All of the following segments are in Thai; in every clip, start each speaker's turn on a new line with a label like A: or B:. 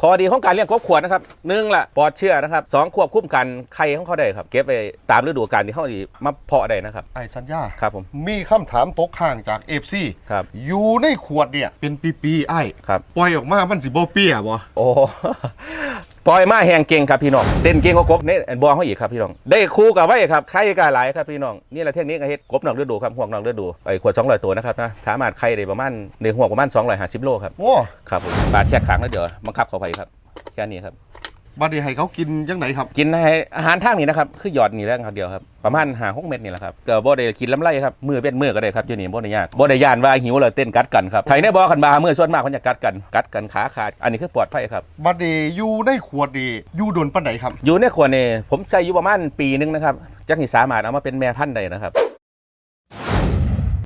A: ข้อดีของการเลี้ยงกบขวดนะครับหนึ่งละปลอดเชื้อนะครับสองควบคุมกันไข่ของเขาได้ครับ เก็บไปตามฤดูกาลที่เขาดีมาเพาะได้นะครับ
B: ไอ้สัญญา
A: ครับผม
B: มีคำถามตกข้างจากเอฟซี
A: ครับ
B: อยู่ในขวดเนี่ยเป็นปีๆไอ้
A: ครับ
B: ปล่อยออกมามันสิบ่เปี้ยบ่
A: โอ้ ปล่อยมาแหงเก่งครับพี่น้องเต้นเก่งกว่ากบเนี่ยบอเขาอีกครับพี่น้องได้คู่กับไว้ครับไข่กาหลายครับพี่น้องนี่แหละเทคนิคการเฮ็ดกบนอกฤดูครับห่วงนอกฤดูไอ้ขวด200ตัวนะครับนะสามารถไข่ได้ประมาณในห่วงประมาณ250โลครับ
B: โอ้
A: ครับผมบาดแช่ขังแล้วเดี๋ยวบังคับเขาไปครับแค่นี้ครับ
B: บัดนี้ให้เขากินจังไหนครับ
A: กินให้อาหารทางนี้นะครับคือหยอดนี่แหล้วครับเดียวครับประมาณหาหกเม็ดนี่แหละครับก็บ่ได้กินลำไรครับมือเป็นมือก็ได้ครับอยู่นี่บ่ได้ยากบ่ได้ย่านว่าหิวแล้วเต้นกัดกันครับไทยในบ่อคันบามือส่วนมากมันจะกัดกันกัดกันขาขาดอันนี้คือปลอดภัยครับ
B: บัดนี้อยู่ในขวดนี่อยู่โดนปานใดครับ
A: อยู่ในขวดนี่ผมใส่อยู่ประมาณปีหนึงนะครับจักสิสามารถเอามาเป็นแม่พันธุ์ได้นะครับ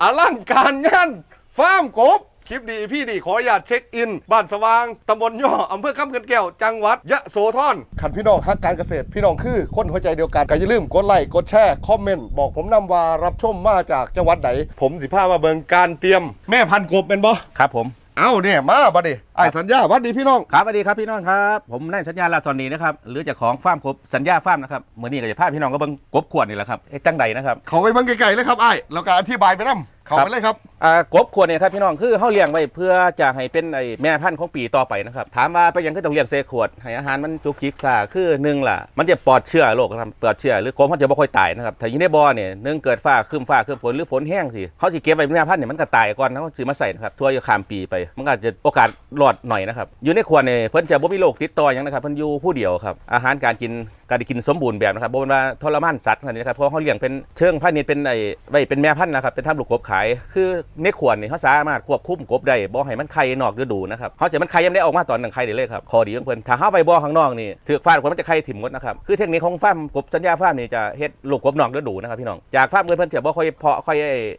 B: อลังการงานฟาร์มกบ คลิปดีพี่ดีขออนุญาตเช็คอิน บ้านสว่างตำบลย่ออำเภอคำเขื่อนแก้ว จังหวัดยะโสธรขันพี่น้องฮักการเกษตร พี่น้องคือคนหัวใจเดียวกันก็อย่าลืมกดไลค์กดแชร์คอมเมนต์บอกผมนำว่ารับชมมาจากจังหวัดไหนผมสิพามาเบิงการเตรียม แม่พันธุ์กบเป็นบ่
A: ครับผม
B: เอ้าเนี่ยมาบัดนี้ไอ้สัญญาหวัดดีพี่น้อง
A: ครับสวัสดีครับพี่น้องครับ ผมนายสัญญาลาตอนนี้นะครับหรือเจากของฟาร์มกบสัญญาฟาร์มนะครับมื้อนี้ก็จะพาพี่น้องก็เบิ่งกบขวดนี่แหละครับเอ๊ะจังใดนะครับ
B: เขาไปเบิ่งไกลๆเลยครับไอ้แล้วก็อธิบายไปนํ เขาไปเลยครับ
A: อ่ากบขวดเนี่ยครับพี่น้องคือเขาเลี้ยงไว้เพื่อจะให้เป็นไอ้แม่พันธุ์ของปีต่อไปนะครับถามว่าไปยังก็ต้องเลี้ยงเซขวดให้อาหารมันจุกจิกซ่าคือหนึ่งล่ะ มันจะปลอดเชื้อโรคนะครับปลอดเชื้อหรือกบมันจะไม่ค่อยตายนะครับถ้าอยู่ในบ่อเนี่ยหนึ่งเกิดฟ้าครึมฟ้าครึมฝนหรือฝนแห้งสิเขาจะเก็บไว้เป็นแม่พันธุ์เนี่ยมันก็ตายก่อนเขาจะมาใส่นะครับทั่วอยู่ข้ามปีไป มันก็อาจจะโอกาสรอดหน่อยนะครับอยู่ในขวดเนี่ยเพิ่นจะบ่มีโรคติดต่อหยังนะครับเพิ่นอยู่ผู้เดียวครับอาหารการกินการได้กินสมบูรณ์แบบนะครับบ่เป็นว่าทรมานสัตว์ขนาดนี้นะครับเพราะเขาเลี้ยงเป็นเชิงพาณิชย์เป็นไอ้ไว้เป็นแม่พันธุ์นะครับเป็นทำลูกกบขาย คือในขวดนี่เขาสามารถควบคุมกบได้บ่ให้มันไข่นอกฤดูนะครับเขาจะมันไข่ยังได้ออกมาตอนหนึ่งไข่ได้เลยครับข้อดีของเพิ่นถ้าเฮาไปบ่อข้างนอกนี่ถือฟาดคนมันจะไข่ถิ่มหมดนะครับคือเทคนิคของฟาร์มกบสัญญาฟาร์มนี่จะเฮ็ดลูกกบนอกฤดูนะครับพี่น้องจากฟาร์มอื่นเพิ่นจะบ่ค่อยเพาะค่อย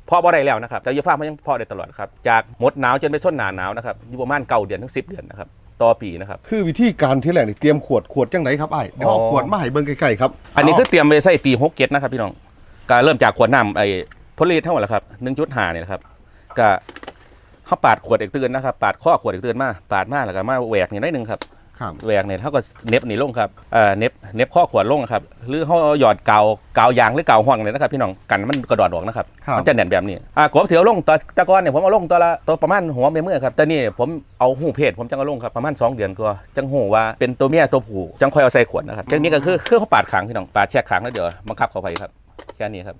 A: เพาะบ่ได้แล้วนะครับแต่ยู่ฟาร์มมันยังเพาะได้ตลอดครับจากหมดหนาวจนไปส้นหนาหนาวนะครับอยู่ประมาณเก้าเดือนถึง10เดือนนะครับ ต่อปีนะครับ
B: คือวิธีการที่แรกนี่เตรียมขวดขวดจังไหนครับไอ้เดี๋ยวเอา
A: อ๋อ
B: ขวดมาให้เบิ่งใกล้ๆครับ
A: อันนี้คือเตรียมไว้ใส่ปี6เก็ดนะครับพี่น้องก็เริ่มจากขวดน้ำไอ้พลลีเท่าไหร่ละครับ1.5เนี่ยนะครับก็เขาปาดขวดอีกตื่นนะครับปาดข้อขวดอีกตื่นมาปาดมาแล้วก็มาแหวกนี่น้อยหนึงครับ
B: ครับ
A: แหวกเนี่ยเท่ากับเน็บนี่ลงครับเอ่อเน็บเน็บข้อขวดลงครับหรือเขาหยอดกาวกาวยางหรือกาวห่วงเลยนะครับพี่น้องกันมันกระดอดออกนะครับ
B: ครับ
A: มันจะแน่นแบบนี้อ่ากบเถียวลงตอนแตะกอนเนี่ยผมเอาลงตัวละตัวประมาณหัวเมื่อครับแต่นี่ผมเอาหูเพศผมจังเอาลงครับประมาณสองเดือนกว่าจังหูว่าเป็นตัวเมียตัวผู้จังค่อยเอาใส่ขวดนะครับจังนี้ก็คือคือเขาปาดขังพี่น้องปาดแช่ขังแล้วเดี๋ยวบังคับเขาไปครับแค่นี้ครับ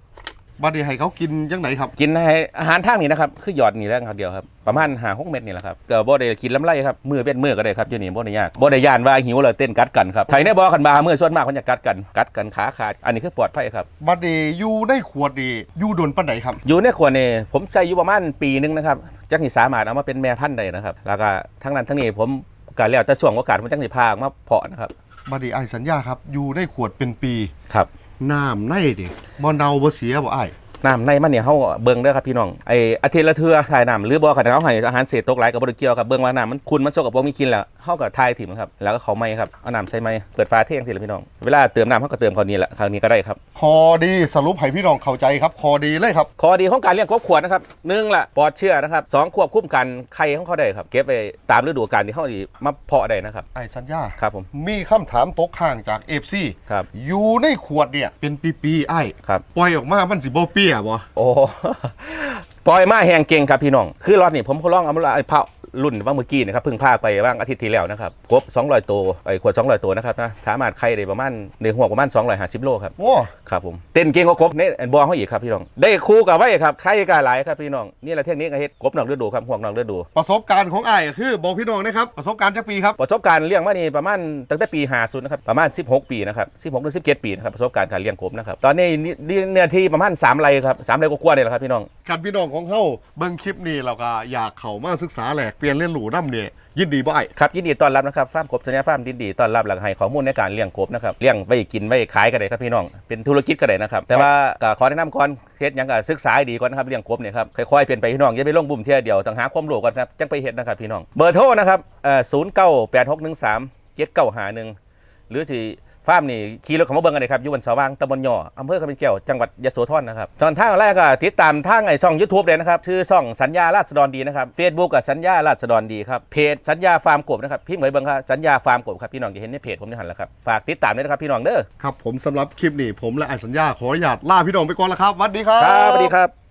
B: บัดนี้ให้เขากินจังไหนครับ
A: กินให้อาหารทางนี้นะครับ คือหยอดนี่แหล้วครับเดียวครับ ประมาณหาหกเม็ดนี่แหละครับก็บ่ได้กินลำไรครับมือเป็นมือก็ได้ครับอยู่นี่บ่ได้ยากบ่ได้ย่านว่าหิวแล้วเต้นกัดกันครับไทยในบ่อคันบามือส่วนมากมันจะกัดกันกัดกันขาขาดอันนี้คือปลอดภัยครับ
B: บัดนี้อยู่ในขวดนี่อยู่โดนปานใดครับ
A: อยู่ในขวดนี่ผมใส่อยู่ประมาณปีหนึงนะครับจังสิสามารถเอามาเป็นแม่พันธุ์ได้นะครับ แล้วก็ทั้งนั้นทั้งนี้ผมก็แล้วแต่ช่วงโอกาสผมจังสิพาออกมาเพาะนะครับ
B: บัดนี้ไอ้สัญญาครับอยู่ในขวดเป็นปี
A: ครับ
B: น้ำในดิบ่เน่าบ่เสียบ่ไอ้าย
A: น้ำในมันเนี่ยเฮาเบิ่งเด้อครับพี่น้องไออาทิตย์ละเทื่อถ่ายน้ำหรือบ่คันเขาให้อาหารเศษตกหลายก็บ่ได้เกี่ยวครับเบิ่งว่าน้ำมันคุณมันสกปรกมีกินแล้ว เฮาก็ทายถิ่มครับแล้วก็เขาไม่ครับเอาน้ำใส่ไม้เปิดฝาเที่ยงสิล่ะพี่น้องเวลาเติมน้ำเฮาก็เติมคราวนี้แหละคราวนี้ก็ได้ครับ
B: คอดีสรุปให้พี่น้องเข้าใจครับคอดีเลยครับ
A: ข้อดีของการเลี้ยงกบขวดนะครับหนึ่งละปลอดเชื้อนะครับสองควบคุมกันไข่ของเขาได้ครับเก็บไปตามฤดูกาลที่เขาดีมาเพาะได้นะครับ
B: ไอ้สัญญา
A: ครับผม
B: มีคำถามตกข้างจาก FC
A: ครับ
B: อยู่ในขวดเนี่ยเป็นปีๆไอ้าย
A: ครับ
B: ปล่อยออกมามันสิบ่เปี้ยบ่
A: โอ้ ปล่อยมาแหงเก่งครับพี่น้อง คือรอดนี่ผมก็ลองเอามาไอ้เผา รุ่นว่าเมื่อกี้นะครับเพิ่งพาไปบ้างอาทิตย์ที่แล้วนะครับกบ200ตัวไอ้ขวด200ตัวนะครับนะสามารถไข่ได้ประมาณในหัวประมาณ250โลครับ
B: โอ้
A: ครับผมเต้นเก่งกว่ากบเนี่ยบอเขาอีกครับพี่น้อง ได้คู่กับไว้ครับไข่กาหลายครับพี่น้องนี่แหละเทคนิคการเฮ็ดกบนอกฤดูครับห่วงนอกฤดู
B: ประสบการณ์ของไอ้ายก็คือบอกพี่น้องนะครับประสบการณ์จักปีครับ
A: ประสบการณ์เลี้ยงมานี่ประมาณตั้งแต่ปี50นะครับประมาณ 16 ปีนะครับ16หรือ17 ปีนะครับประสบการณ์การเลี้ยงกบนะครับตอนนี้นี่เนื้อที่ประมาณ3ไร่ครับ3ไร่กว่าๆเนี่ยแหละครับพี่น้อง
B: คันพี่น้องของเฮาเบิ่งคลิปนี้เราก็อยากเข้ามาศึกษาแหลกเปลี่ยนเรียนรู้นำเนี่ยยินดีบ่ไอ้าย
A: ครับยินดีต้อนรับนะครับฟาร์มกบสัญญาฟาร์มยินดีต้อนรับหลังให้ข้อมูลในการเลี้ยงกบนะครับเลี้ยงไว้กินไว้ขายก็ได้ครับพี่น้องเป็นธุรกิจก็ได้นะครับแต่ว่าก็ขอแนะนำก่อนเฮ็ดยังก็ศึกษาให้ดีก่อนนะครับเลี้ยงกบเนี่ยครับค่อยๆเป็นไปพี่น้องอย่าไปลงบุ่มเที่ยเดียวต้องหาความรู้ก่อนครับจังไปเฮ็ดนะครับพี่น้องเบอร์โทรนะครับเอ่อ098613 7951หรือที่ ฟาร์มนี่ขี่รถเข้ามาเบิ่งกันเลยครับอยู่บนสว่างตำบลย่ออำเภอคำเป็นแก้วจังหวัดยโสธรนะครับตอนทางแรกก็ติดตามทางไอ้ช่อง YouTube เลยนะครับชื่อช่องสัญญาราษฎรดีนะครับ Facebook กับสัญญาราษฎรดีครับเพจสัญญาฟาร์มกบนะครับพี่เหมยเบิ่งครับสัญญาฟาร์มกบครับพี่น้องจะเห็นในเพจผมนี่หันแล้วครับฝากติดตามด้วยนะครับพี่น้องเด้อ
B: ครับผมสำหรับคลิปนี้ผมและไอ้สัญญาขออนุญาตลาพี่น้องไปก่อนแล้วครับสวัสดีครับ
A: ครับสวัสดีครับ